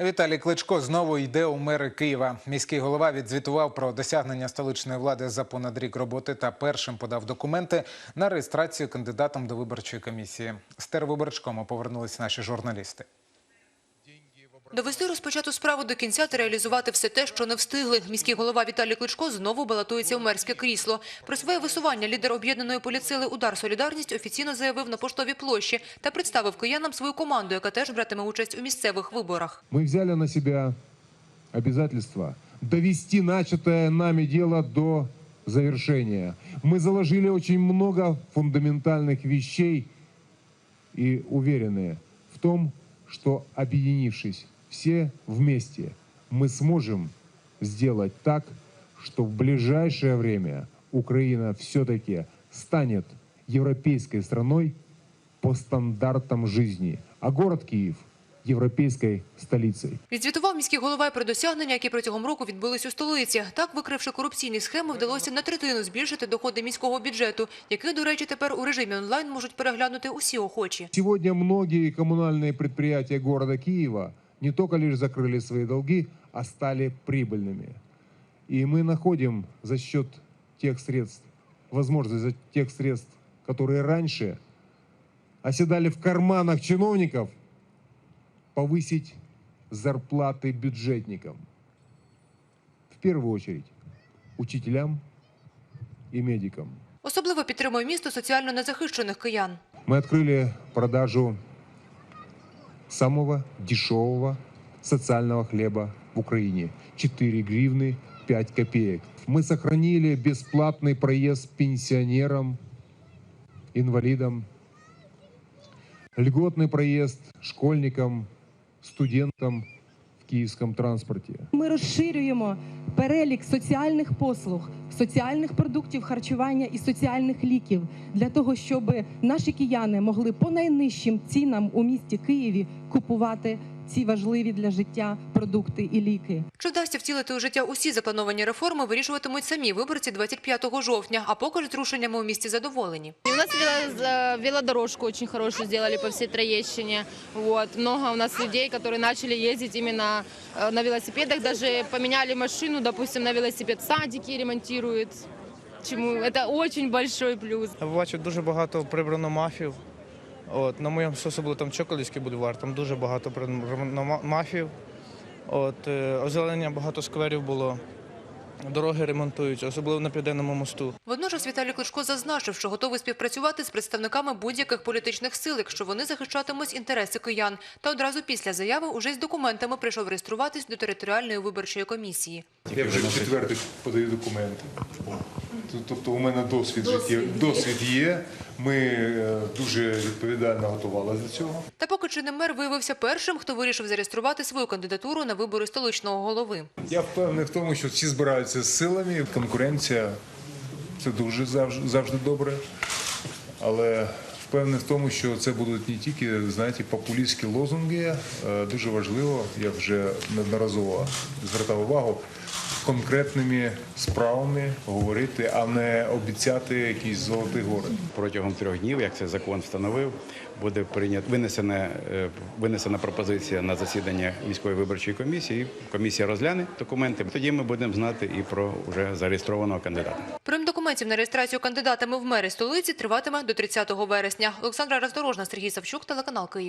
Віталій Кличко знову йде у мери Києва. Міський голова відзвітував про досягнення столичної влади за понад рік роботи та першим подав документи на реєстрацію кандидатом до виборчої комісії. З тервиборчкому повернулись наші журналісти. Довести розпочату справу до кінця та реалізувати все те, що не встигли. Міський голова Віталій Кличко знову балотується в мерське крісло. Про своє висування лідер об'єднаної поліцили «Удар Солідарність» офіційно заявив на поштовій площі та представив киянам свою команду, яка теж братиме участь у місцевих виборах. Мы взяли на себя обязательство довести начатое нами дело до завершения. Мы заложили очень много фундаментальных вещей и уверены в том, что объединившись все вместе, мы сможем сделать так, что в ближайшее время Украина все-таки станет европейской страной по стандартам жизни, а город Киев – европейской столицей. Відзвітував міський голова про досягнення, які протягом року відбулись у столиці. Так, викривши корупційні схеми, вдалося на третину збільшити доходи міського бюджету, який, до речі, тепер у режимі онлайн можуть переглянути усі охочі. Сегодня многие коммунальные предприятия города Киева не только лишь закрыли свои долги, а стали прибыльными. И мы находим за счет тех средств, возможность за тех средств, которые раньше оседали в карманах чиновников, повысить зарплаты бюджетникам. В первую очередь учителям и медикам. Особливо підтримує місто соціально незахищених киян. Мы открыли продажу самого дешевого социального хлеба в Украине. 4 гривны 5 копеек. Мы сохранили бесплатный проезд пенсионерам, инвалидам, льготный проезд школьникам, студентам в киевском транспорте. Ми розширюємо перелік соціальних послуг, соціальних продуктів харчування і соціальних ліків для того, щоб наші кияни могли по найнижчим цінам у місті Києві купувати ці важливі для життя продукти і ліки. Чи вдасться втілити у життя усі заплановані реформи, вирішуватимуть самі виборці 25 жовтня, а поки ж з рушеннями у місті задоволені. У нас велодорожку очень хорошую сделали по всей Троещине. Вот. Много у нас людей, которые начали ездить именно э, на велосипедах. Даже поменяли машину, допустим, на велосипед. Садики ремонтируют. Чому це очень большой плюс. Я бачу дуже багато прибрано. От, на моєму особливо там Чоколівський бульвар, там дуже багато прибрано мафів. От, е, озеленення багато скверів було. Дороги ремонтують, особливо на південному мосту. Водночас Віталій Кличко зазначив, що готовий співпрацювати з представниками будь-яких політичних сил, якщо вони захищатимуть інтереси киян. Та одразу після заяви уже з документами прийшов реєструватись до територіальної виборчої комісії. Я вже четвертий подаю документи. Тобто у мене досвід життя, досвід є. Ми е, дуже відповідально готувалися до цього. Та поки чи не мер виявився першим, хто вирішив зареєструвати свою кандидатуру на вибори столичного голови. Я впевнений в тому, що всі збираються з силами. Конкуренція це дуже завжди, завжди добре. Але впевнений в тому, що це будуть не тільки знаєте, популістські лозунги. Дуже важливо, я вже неодноразово звертав увагу, конкретними справами говорити, а не обіцяти якийсь золотий город. Протягом трьох днів, як цей закон встановив, буде прийнят винесена, е, винесена пропозиція на засідання міської виборчої комісії. Комісія розгляне документи. Тоді ми будемо знати і про вже зареєстрованого кандидата. Прийом документів на реєстрацію кандидатами в мери столиці триватиме до 30 вересня. Олександра Роздорожна, Сергій Савчук, телеканал Київ.